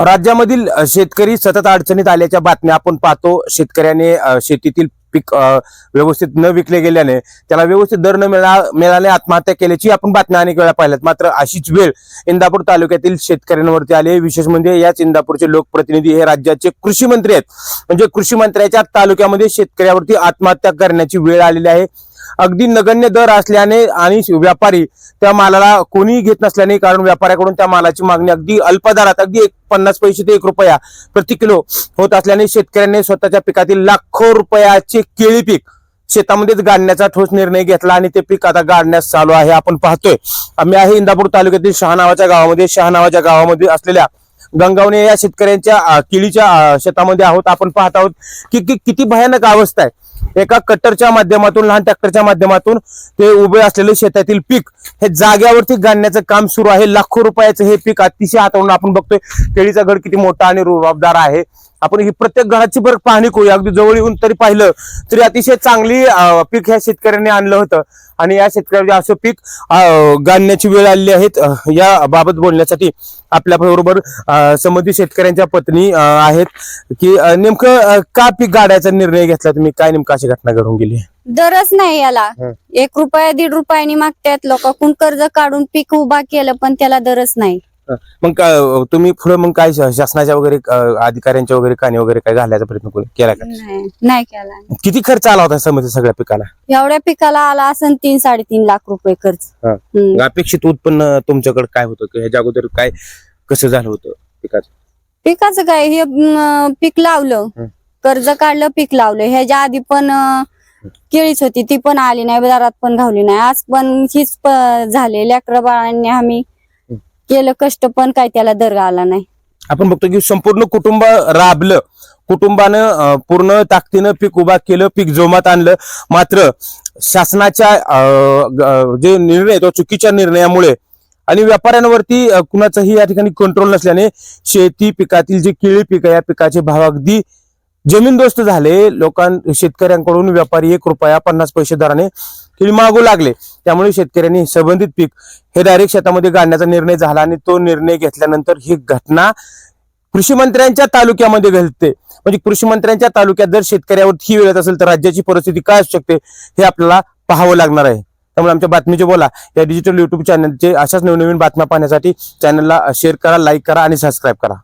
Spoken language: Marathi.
राज्यामधील शेतकरी सतत अडचणीत आल्याच्या बातम्या आपण पाहतो. शेतकऱ्याने शेतीतील पीक व्यवस्थित न विकले गेल्याने त्याला व्यवस्थित दर न मिळा मिळाल्याने आत्महत्या केल्याची आपण बातम्या अनेक वेळा पाहिल्यात. मात्र अशीच वेळ इंदापूर तालुक्यातील शेतकऱ्यांवरती आली विशेष म्हणजे याच इंदापूरचे लोकप्रतिनिधी हे राज्याचे कृषी मंत्री आहेत. म्हणजे कृषी मंत्र्याच्या तालुक्यामध्ये शेतकऱ्यावरती आत्महत्या करण्याची वेळ आलेली आहे. अगदी नगण्य दर असल्याने आणि व्यापारी त्या मालाला कोणीही घेत नसल्याने कारण व्यापाऱ्याकडून त्या मालाची मागणी अगदी अल्प दरात अगदी एक पन्नास पैसे ते एक रुपया प्रति किलो होत असल्याने शेतकऱ्यांनी स्वतःच्या पिकातील लाखो रुपयाचे केळी पीक शेतामध्येच गाडण्याचा ठोस निर्णय घेतला आणि ते पीक आता गाडण्यास चालू आहे. आपण पाहतोय आम्ही आहे इंदापूर तालुक्यातील शहा नावाच्या गावामध्ये शहा नावाच्या गावामध्ये असलेल्या गंगावणे या शेतकऱ्यांच्या केळीच्या शेतामध्ये आहोत. आपण पाहत आहोत की की- किती भयानक अवस्था आहे. एका कट्टरच्या माध्यमातून लहान ट्रॅक्टरच्या माध्यमातून ते उभे असलेले शेतातील पीक हे जाग्यावरती गाडण्याचं काम सुरू आहे. लाखो रुपयाचं हे पीक अतिशय हाताळून आपण बघतोय. केळीचा गड किती मोठा आणि रुबाबदार आहे. आपण ही प्रत्येक घराची बरं पाहणी करूया. अगदी जवळ येऊन तरी पाहिलं तरी अतिशय चांगली पीक ह्या शेतकऱ्यांनी आणलं होतं. आणि या शेतकऱ्याचे असं पीक अं, गाडण्याची वेळ आलेली आहेत या बाबत बोलण्यासाठी आपल्या बरोबर संबंधित शेतकऱ्यांच्या पत्नी आहेत की नेमकं का पीक गाडायचा निर्णय घेतला? तुम्ही काय नेमकं अशी घटना घडून गेली दरच नाही याला. एक रुपया दीड रुपयानी मागतायत लोकांकडून कर्ज काढून पीक उभा केलं पण त्याला दरच नाही. मग का- तुम्ही पुढे मग काय शा- शासनाच्या वगैरे अं, अधिकाऱ्यांच्या वगैरे कानी वगैरे काय घालायचा प्रयत्न केला का? नाही नाही केला किती खर्च आला होता समजा सगळ्या पिकाला? एवढ्या पिकाला आला असन तीन साडेतीन लाख रुपये खर्च. हं. हम्म. अपेक्षित उत्पन्न तुमच्याकडे काय होतं? की ह्याच्या अगोदर काय कसं झालं होतं पिकाचं? पिकाचं काय हे अं, पीक लावलं. कर्ज काढलं पीक लावलं. ह्याच्या आधी पण अं, केळीच होती. ती पण आली नाही दारात पण घावली नाही. आज पण हीच प- झाले लेकरं बाळांनी आम्ही. केलं कष्ट पण काय त्याला दर आला नाही. आपण बघतो की संपूर्ण कुटुंब राबलं. कुटुंबानं पूर्ण ताकदीनं पीक उभा केलं पीक जोमात आणलं. मात्र शासनाच्या जे निर्णय तो चुकीच्या निर्णयामुळे आणि व्यापाऱ्यांवरती अं, कुणाचाही या ठिकाणी कंट्रोल नसल्याने शेती पिकातील जे केळी पीक या पिकाचे भाव अगदी जमीनदोस्त झाले. लोकां शेतकऱ्यांकडून व्यापारी एक रुपया पन्नास पैसे दराने केळी मागू लागले. त्यामुळे शेतकऱ्यांनी संबंधित पीक हे डायरेक्ट शेतामध्ये गाडण्याचा निर्णय झाला आणि तो निर्णय घेतल्यानंतर ही घटना कृषी मंत्र्यांच्या तालुक्यामध्ये घडते. म्हणजे कृषी मंत्र्यांच्या तालुक्यात जर शेतकऱ्यावर ही वेळ येत असेल तर राज्याची परिस्थिती काय असू शकते हे आपल्याला पाहावं लागणार आहे. त्यामुळे आमच्या बातमीचे बोला. या डिजिटल युट्यूब चॅनलचे अशाच नवनवीन बातम्या पाहण्यासाठी चॅनलला शेअर करा लाईक करा आणि सबस्क्राईब करा.